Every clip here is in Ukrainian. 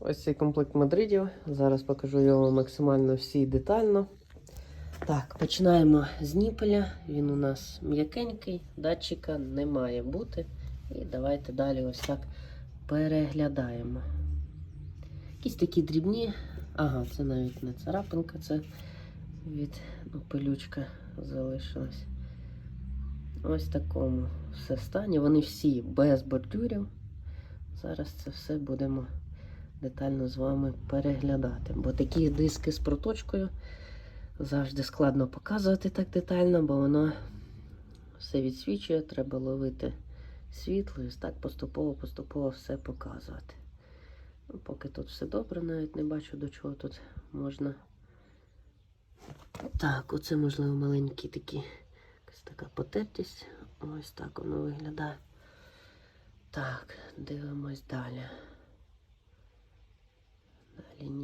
Ось цей комплект мадридів. Зараз покажу його максимально всі детально. Так, починаємо з ніпеля. Він у нас м'якенький, датчика не має бути. І давайте далі ось так переглядаємо. Якісь такі дрібні. Ага, це навіть не царапинка, це від ну, пилючка залишилась. Ось такому все стані. Вони всі без бордюрів. Зараз це все будемо детально з вами переглядати. Бо такі диски з проточкою завжди складно показувати так детально, бо воно все відсвічує, треба ловити світло і так поступово-поступово все показувати. Поки тут все добре, навіть не бачу до чого тут можна. Так, оце можливо маленькі такі, якась така потертість. Ось так воно виглядає. Так, дивимось далі.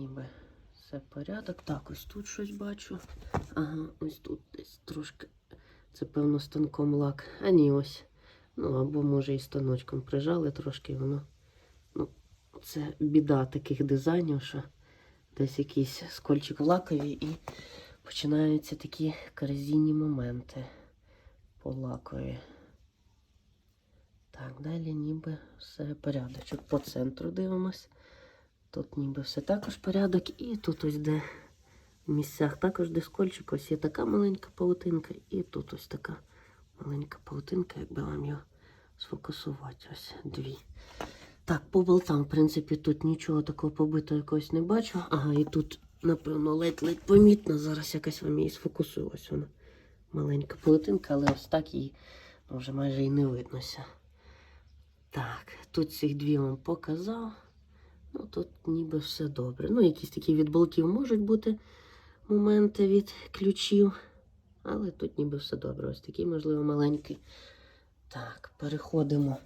Ніби все порядок. Так, ось тут щось бачу. Ага, ось тут десь трошки. Це, певно, станком лак. А ні, ось. Ну, або, може, і станочком прижали трошки, і воно. Ну, це біда таких дизайнів, що десь якийсь скольчик лаковий і починаються такі корозійні моменти по лакові. Так, далі ніби все порядочок. По центру дивимось. Тут ніби все також порядок. І тут ось де в місцях також де скольчик, ось є така маленька павутинка, і тут ось така маленька павутинка, якби вам його сфокусувати. Ось дві. Так, по болтам, в принципі, тут нічого такого побитого якогось не бачу. Ага, і тут, напевно, ледь-ледь помітно. Зараз якась вам її сфокусую. Ось вона. Маленька павутинка, але ось так її ну, вже майже і не виднося. Так, тут цих дві вам показав. Ну, тут ніби все добре. Ну, якісь такі від болтів можуть бути моменти від ключів. Але тут ніби все добре. Ось такий, можливо, маленький. Так, переходимо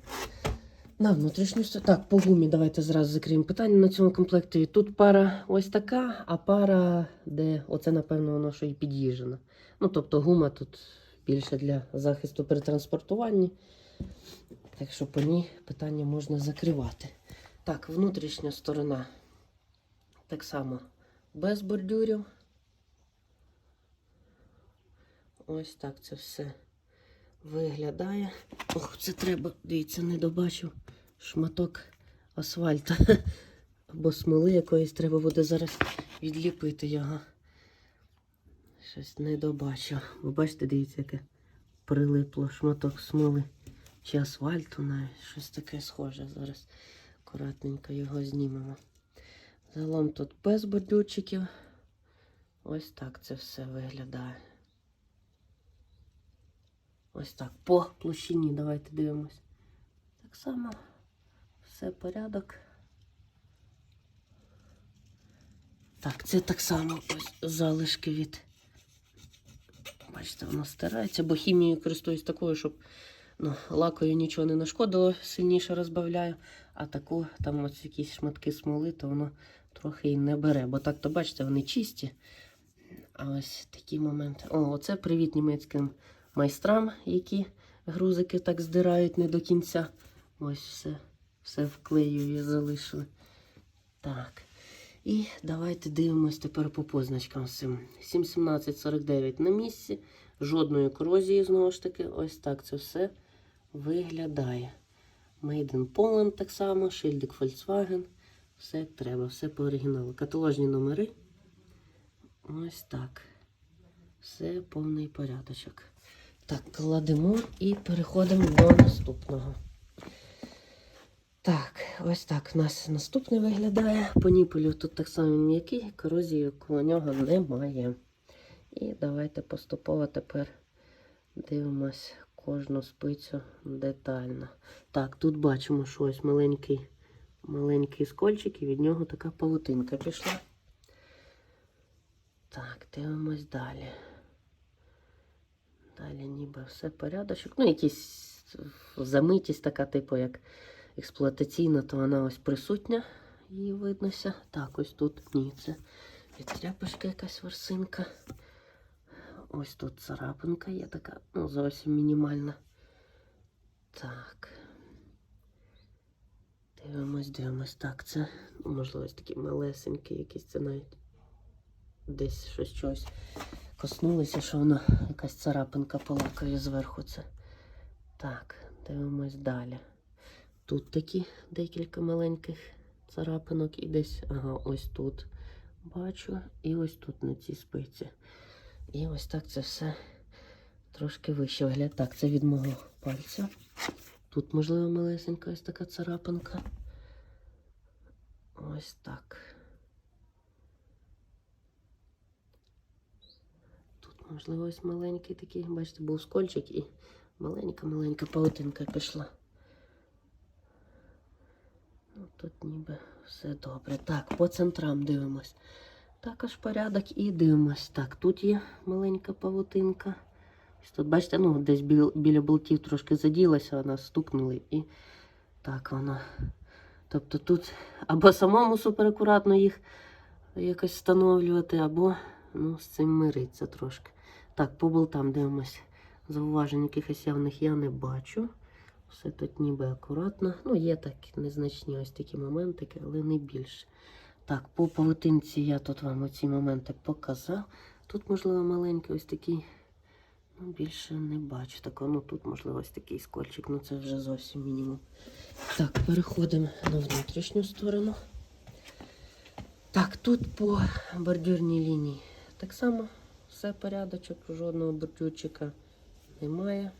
на внутрішню сторону. Так, по гумі давайте зразу закриємо питання на цьому комплекті. Тут пара ось така, а пара, де оце, напевно, воно що і під'їжджено. Ну, тобто гума тут більше для захисту при транспортуванні. Так що по ній питання можна закривати. Так, внутрішня сторона. Так само без бордюрів. Ось так це все виглядає. Ох, це треба, дивіться, не добачив шматок асфальту. Або смоли якоїсь треба буде зараз відліпити його. Щось не добачив. Ви бачите, дивіться, яке прилипло шматок смоли чи асфальту навіть. Щось таке схоже. Зараз акуратненько його знімемо. Загалом тут без бордюрчиків. Ось так це все виглядає. Ось так. По площині давайте дивимось. Так само все порядок. Так, це так само ось залишки від. Бачите, воно стирається, бо хімією користуюсь такою, щоб ну, лакою нічого не нашкодило, сильніше розбавляю. А таку, там ось якісь шматки смоли, то воно трохи і не бере. Бо так, то бачите, вони чисті. А ось такі моменти. О, оце привіт німецьким майстрам, які грузики так здирають не до кінця. Ось все, все вклеює, залишили. Так. І давайте дивимось тепер по позначкам з цим. 71749 на місці. Жодної корозії, знову ж таки, ось так це все виглядає. Made in Poland так само, шильдик Volkswagen. Все як треба, все по оригіналу. Каталожні номери. Ось так. Все повний порядочок. Так, кладемо і переходимо до наступного. Так, ось так у нас наступний виглядає. По ніпелю тут так само м'який, корозії коло нього немає. І давайте поступово тепер дивимось кожну спицю детально. Так, тут бачимо, що ось маленький, маленький скольчик, і від нього така павутинка пішла. Так, дивимось далі. Далі ніби все порядочок. Ну, якісь замитість така, типу, як експлуатаційна, то вона ось присутня, її виднося. Так, ось тут ні, це від тряпочки якась ворсинка. Ось тут царапинка є така, ну, зовсім мінімальна. Так. Дивимось, дивимось. Так, це, можливо, ось такі малесенькі якісь, це навіть десь щось щось коснулося, що воно якась царапинка полакає зверху це. Так, дивимось далі. Тут такі декілька маленьких царапинок і десь, ага, ось тут бачу, і ось тут на цій спиці. І ось так це все трошки вище виглядає. Так, це від мого пальця. Тут, можливо, малесенька ось така царапинка. Ось так. Тут, можливо, ось маленький такий, бачите, був скольчик і маленька-маленька паутинка пішла. Ну, тут ніби все добре. Так, по центрам дивимось. Також порядок і дивимось. Так, тут є маленька павутинка. Ось Тут, бачите, ну, десь біля, біля болтів трошки заділася, вона стукнули і так вона. Тобто тут або самому суперакуратно їх якось встановлювати, або ну, з цим миритися трошки. Так, по болтам дивимось. Зауважень якихось явних я не бачу. Все тут ніби акуратно. Ну, є так незначні ось такі моментики, але не більше. Так, по павутинці я тут вам оці моменти показав. Тут, можливо, маленький ось такий. Ну, більше не бачу такого. Ну тут, можливо, ось такий скольчик, ну це вже зовсім мінімум. Так, переходимо на внутрішню сторону. Так, тут по бордюрній лінії так само все порядочок, жодного бордюрчика немає.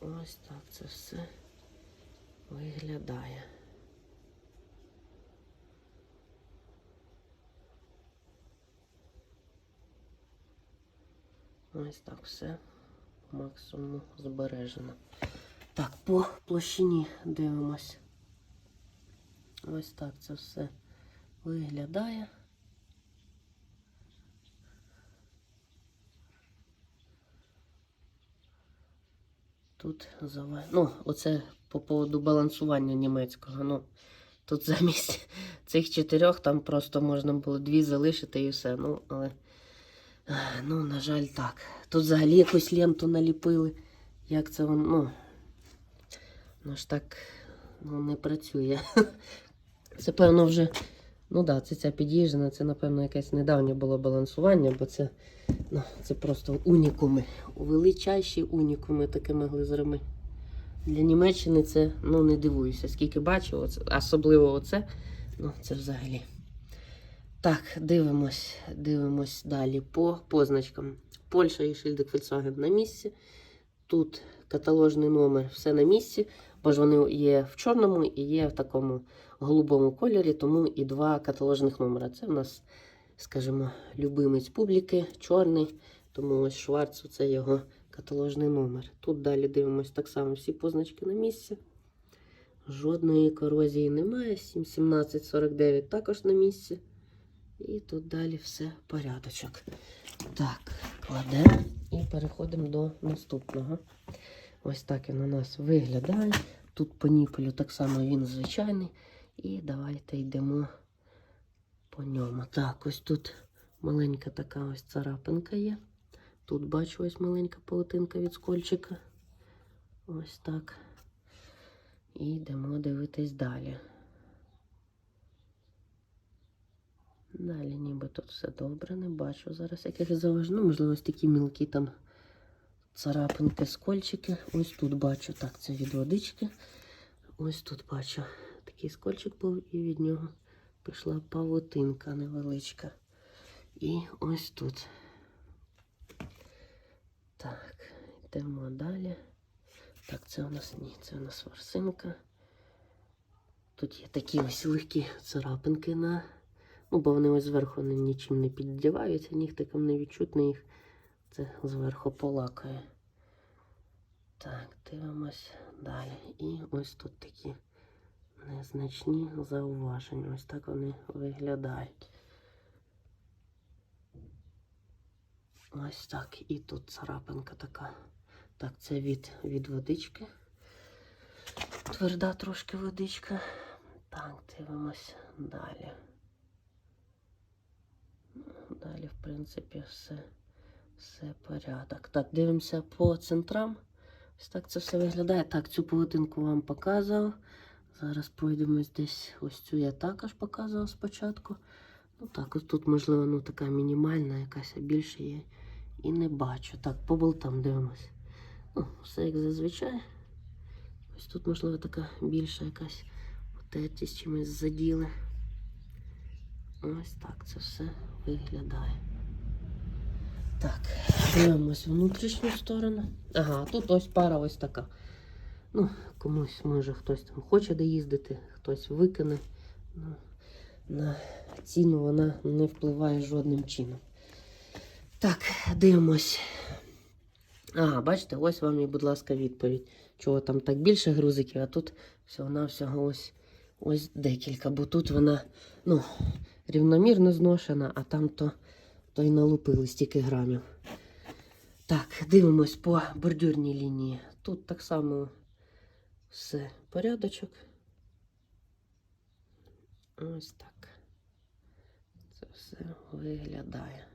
Ось так це все виглядає. Ось так все по максимуму збережено. Так, по площині дивимось. Ось так це все виглядає. Тут зава... Ну, оце по поводу балансування німецького. Ну, тут замість цих чотирьох там просто можна було дві залишити і все. Ну, але. Ну, на жаль, так. Тут взагалі якусь ленту наліпили. Як це воно, ну. Ну ж так ну, не працює. Це, певно, вже. Ну так, да, це ця під'їжджена, це, напевно, якесь недавнє було балансування, бо це, ну, це просто унікуми. Величайші унікуми такими глизерами. Для Німеччини це ну, не дивуюся, скільки оце, особливо оце. Ну, це взагалі. Так, дивимось, дивимось далі по позначкам. Польща і шильдик Volkswagen на місці. Тут каталожний номер, все на місці, бо ж вони є в чорному і є в такому голубому кольорі, тому і два каталожних номера. Це в нас, скажімо, любимець публіки, чорний, тому ось Шварцу це його каталожний номер. Тут далі дивимось так само всі позначки на місці. Жодної корозії немає. 71749 також на місці. І тут далі все порядочок. Так, кладемо і переходимо до наступного. Ось так він у нас виглядає. Тут по ніпелю так само він звичайний. І давайте йдемо по ньому. Так, ось тут маленька така ось царапинка є. Тут бачу ось маленька паутинка від скольчика. Ось так. І йдемо дивитись далі. Далі ніби тут все добре, не бачу зараз якихось зауважень. Ну, можливо, ось такі мілкі там царапинки, скольчики. Ось тут бачу, так, це від водички. Ось тут бачу такий скольчик був, і від нього пішла павутинка невеличка. І ось тут. Так, йдемо далі. Так, це у нас ні, це у нас ворсинка. Тут є такі ось легкі царапинки на. Ну, бо вони ось зверху нічим не піддіваються, нігтиком не відчутно їх. Це зверху полакає. Так, дивимось далі. І ось тут такі незначні зауваження. Ось так вони виглядають. Ось так. І тут царапинка така. Так, це від, від водички. Тверда трошки водичка. Так, дивимось далі. Далі, в принципі, все, все порядок. Так, дивимося по центрам. Ось так це все виглядає. Так, цю павутинку вам показував. Зараз пройдемось десь. Ось цю я також показував спочатку. Ну так, ось тут, можливо, ну така мінімальна, якась а більше є. І не бачу. Так, по болтам дивимось. Ну, все як зазвичай. Ось тут, можливо, така більша якась потертість чимось заділи. Ось так це все виглядає. Так, дивимось внутрішню сторону. Ага, тут ось пара ось така. Ну, комусь може хтось там хоче доїздити, хтось викине. Ну, на ціну вона не впливає жодним чином. Так, дивимось. Ага, бачите, ось вам і, будь ласка, відповідь. Чого там так більше грузиків, а тут всього-навсього ось, ось декілька, бо тут вона ну, рівномірно зношена, а там то, то й налупили стільки грамів. Так, дивимось по бордюрній лінії. Тут так само все порядочок. Ось так. Це все виглядає.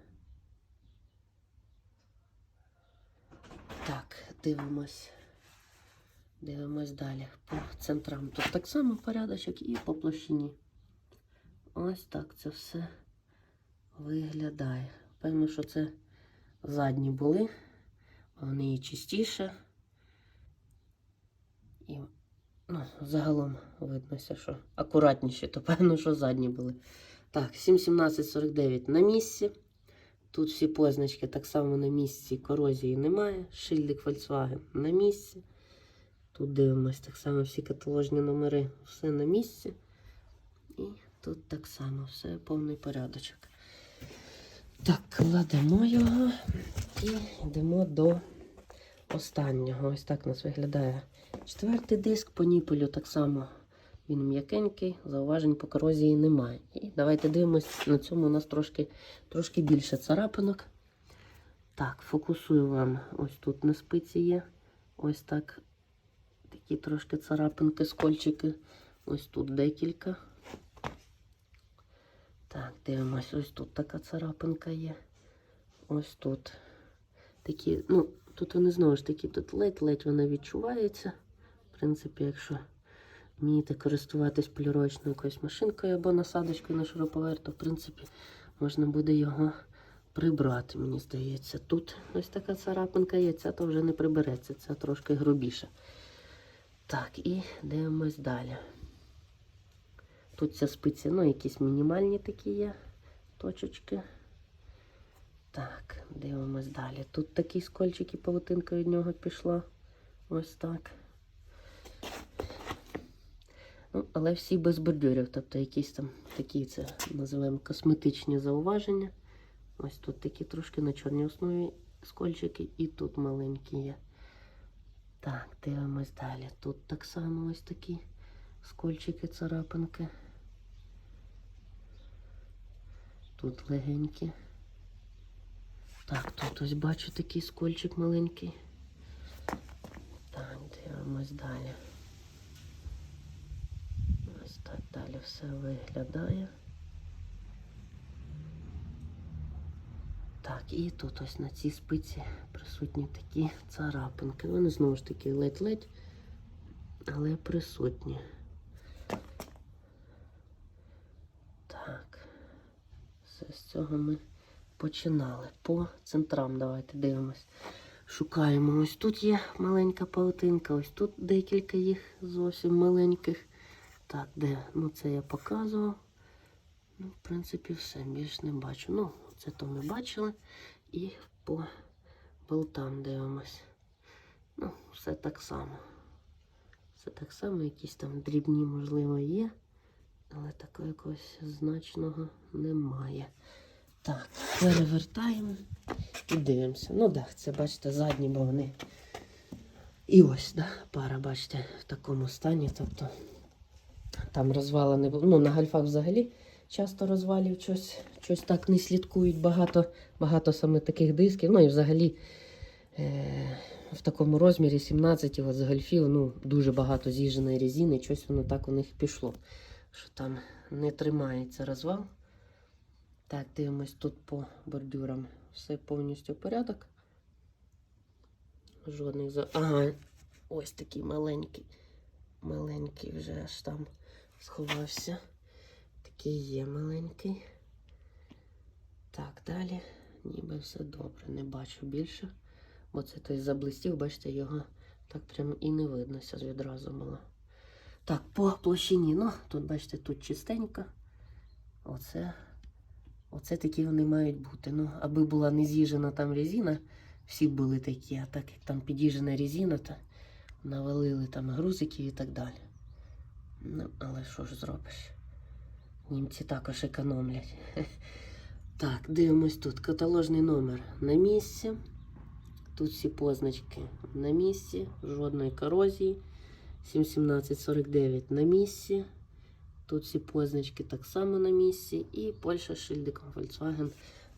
Так, дивимось. Дивимось далі. По центрам тут так само порядочок і по площині. Ось так це все виглядає. Певно, що це задні були. Вони і чистіше. І ну, загалом виднося, що акуратніші, то певно, що задні були. Так, 71749 на місці. Тут всі позначки так само на місці, корозії немає. Шильдик Volkswagen на місці. Тут дивимось так само всі каталожні номери, все на місці. І тут так само все повний порядочок. Так, кладемо його і йдемо до останнього. Ось так у нас виглядає четвертий диск по ніпелю. Так само він м'якенький, зауважень по корозії немає. І давайте дивимось, на цьому у нас трошки, трошки більше царапинок. Так, фокусую вам. Ось тут на спиці є. Ось так. Такі трошки царапинки, скольчики. Ось тут декілька. Так, дивимось, ось тут така царапинка є. Ось тут. Такі, ну, тут вони знову ж таки, тут ледь-ледь вона відчувається. В принципі, якщо вмієте користуватись поліровочною якоюсь машинкою або насадочкою на шуруповерт, то в принципі можна буде його прибрати, мені здається. Тут ось така царапинка є, ця то вже не прибереться, ця трошки грубіша. Так, і дивимось далі. Тут ця спиці, ну, якісь мінімальні такі є точечки. Так, дивимось далі. Тут такі скольчики, павутинка від нього пішла. Ось так. Ну, але всі без бордюрів, тобто якісь там такі це називаємо косметичні зауваження. Ось тут такі трошки на чорній основі скольчики, і тут маленькі є. Так, дивимось далі. Тут так само ось такі скольчики, царапинки. Тут легенькі. Так, тут ось бачу такий скольчик маленький. Так, дивимось далі. Ось так далі все виглядає. Так, і тут ось на цій спиці присутні такі царапинки. Вони знову ж таки ледь-ледь, але присутні. Так, все з цього ми починали. По центрам давайте дивимось. Шукаємо. Ось тут є маленька паутинка, ось тут декілька їх зовсім маленьких. Так, де? Ну, це я показував. Ну, в принципі, все, більш не бачу. Ну, це то ми бачили. І по болтам дивимось. Ну, все так само. Все так само, якісь там дрібні, можливо, є, але такого якогось значного немає. Так, перевертаємо і дивимося. Ну так, це бачите, задні, бо вони. І ось, да, пара, бачите, в такому стані. Тобто там розвала не було. Ну, на гальфах взагалі часто розвалів щось, щось так не слідкують. Багато, багато саме таких дисків. Ну і взагалі е- в такому розмірі 17 от з гальфів, ну, дуже багато з'їждженої резини, щось воно так у них пішло. Що там не тримається розвал. Так, дивимось тут по бордюрам. Все повністю порядок. Жодних за. Ага, ось такий маленький. маленький вже аж там сховався. Такий є маленький. Так, далі ніби все добре. Не бачу більше. Бо це той заблистів, бачите, його так прям і не видно, зараз відразу було. Так, по площині, ну, тут, бачите, тут чистенько. Оце, оце такі вони мають бути. Ну, аби була не з'їжена там резина, всі були такі, а так як там під'їжджена резина, то навалили там грузиків і так далі. Ну, але що ж зробиш? Німці також економлять. Так, дивимось тут. Каталожний номер на місці. Тут всі позначки на місці, жодної корозії. 71749 на місці. Тут всі позначки так само на місці. І Польща шильдиком Volkswagen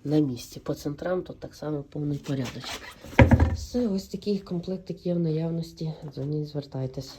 на місці. По центрам тут так само повний порядочок. Все, ось такий комплектик є в наявності. Дзвоніть, звертайтесь.